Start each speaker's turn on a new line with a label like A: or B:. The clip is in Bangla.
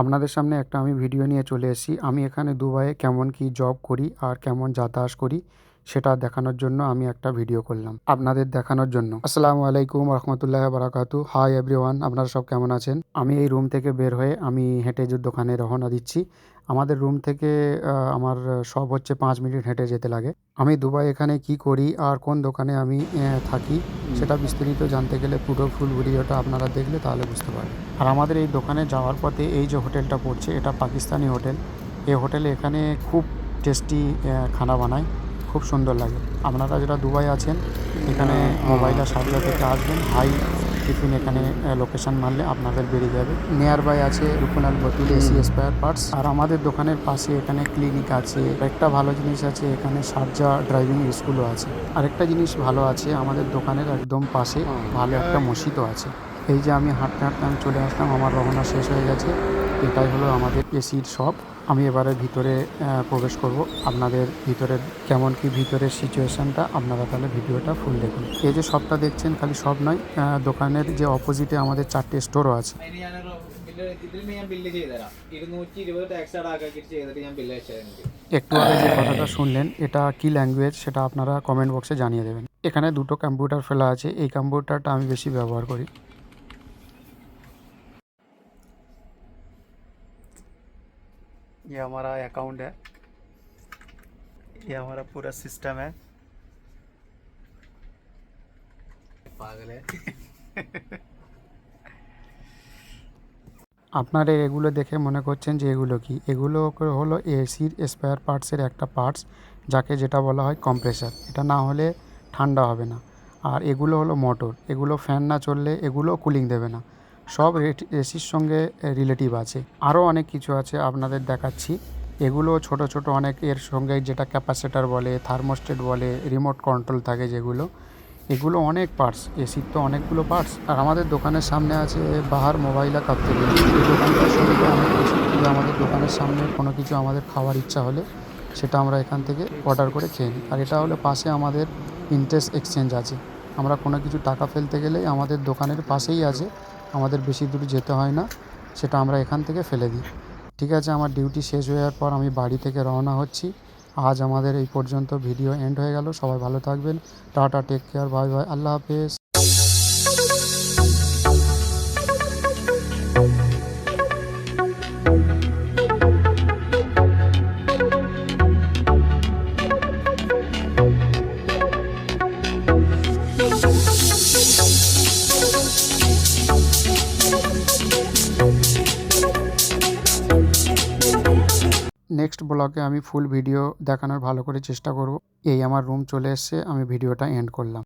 A: আপনাদের সামনে একটা আমি ভিডিও নিয়ে চলে এসেছি। আমি এখানে দুবাইয়ে কেমন কি জব করি আর কেমন যাতায়াত করি সেটা দেখানোর জন্য আমি একটা ভিডিও করলাম আপনাদের দেখানোর জন্য। আসসালামু আলাইকুম রহমতুল্লাহ বারাকাতু হাই এভরিওয়ান আপনারা সব কেমন আছেন? আমি এই রুম থেকে বের হয়ে আমি হেঁটে যে দোকানে রওনা দিচ্ছি। আমাদের রুম থেকে আমার সব হচ্ছে পাঁচ মিনিট হেঁটে যেতে লাগে। আমি দুবাই এখানে কি করি আর কোন দোকানে আমি থাকি সেটা বিস্তারিত জানতে গেলে পুরো ফুল ভিডিওটা আপনারা দেখলে তাহলে বুঝতে পারবেন। আর আমাদের এই দোকানে যাওয়ার পথে এই যে হোটেলটা পড়ছে এটা পাকিস্তানি হোটেল। এই হোটেলে এখানে খুব টেস্টি খানা বানায় খুব সুন্দর লাগে। আপনারা যারা দুবাই আছেন এখানে মোবাইলটা সাথে থেকে আসবেন। হাই টিফিন এখানে লোকেশন মারলে আপনাদের বেরিয়ে যাবে। নিয়ার বাই আছে রুকুনাল বতুল এসি স্পেয়ার পার্টস আর আমাদের দোকানের পাশে এখানে ক্লিনিক আছে। একটা ভালো জিনিস আছে এখানে সারজা ড্রাইভিং স্কুলও আছে। আরেকটা জিনিস ভালো আছে আমাদের দোকানের একদম পাশে ভালো একটা মসজিদও আছে। এই যে আমি হাঁটতে হাঁটতে আমি চলে আসলাম, আমার রহনা শেষ হয়ে গেছে। এটাই হলো আমাদের এসির শপ আমি এবারে ভিতরে প্রবেশ করব। আপনাদের ভিতরে কেমন কি ভিতরের সিচুয়েশানটা, আপনারা তাহলে ভিডিওটা ফুল দেখুন। এই যে শপটা দেখছেন, খালি সব নয় দোকানের যে অপোজিটে আমাদের চারটে স্টোরও আছে। একটু আগে যে কথাটা শুনলেন, এটা কি ল্যাঙ্গুয়েজ সেটা আপনারা কমেন্ট বক্সে জানিয়ে দেবেন। এখানে দুটো কম্পিউটার ফেলা আছে, এই কম্পিউটারটা আমি বেশি ব্যবহার করি। ये हमारा अकाउंट है ये हमारा पूरा सिस्टम है
B: पागल है
A: আপনারা এগুলো দেখে মনে করছেন যে এগুলো কি এগুলো করে হলো এসির স্পেয়ার পার্টসের একটা পার্টস যাকে যেটা বলা হয় কম্প্রেসার এটা না হলে ঠান্ডা হবে না আর এগুলো হলো মোটর এগুলো ফ্যান না চললে এগুলো কুলিং দেবে না সব এসির সঙ্গে রিলেটিভ আছে। আরও অনেক কিছু আছে আপনাদের দেখাচ্ছি। এগুলো ছোট ছোট অনেক এর সঙ্গে যেটা ক্যাপাসিটার বলে থার্মোস্টেট বলে রিমোট কন্ট্রোল থাকে যেগুলো, এগুলো অনেক পার্টস এসির তো অনেকগুলো পার্টস আর আমাদের দোকানের সামনে আছে বাহার মোবাইলা কাপ্তেরি এই দোকানটার সঙ্গে আমাদের দোকানের সামনে কোনো কিছু আমাদের খাওয়ার ইচ্ছা হলে, সেটা আমরা এখান থেকে অর্ডার করে খেয়ে নিই। আর এটা হলো পাশে আমাদের ইন্টারেস্ট এক্সচেঞ্জ আছে। আমরা কোনো কিছু টাকা ফেলতে গেলেই আমাদের দোকানের পাশেই আছে। আমাদের বেশি দূর যেতে হয় না। সেটা আমরা এখান থেকে ফেলে দিই। ঠিক আছে, আমার ডিউটি শেষ হয়ে যাওয়ার পর আমি বাড়ি থেকে রওনা হচ্ছি। আজ আমাদের এই পর্যন্ত ভিডিও এন্ড হয়ে গেল। সবাই ভালো থাকবেন। Tata take care bye bye আল্লাহ হাফেজ। নেক্সট ব্লগে আমি ফুল ভিডিও দেখানোর ভালো করে চেষ্টা করব। এই আমার রুম চলে এসছে, আমি ভিডিওটা এন্ড করলাম।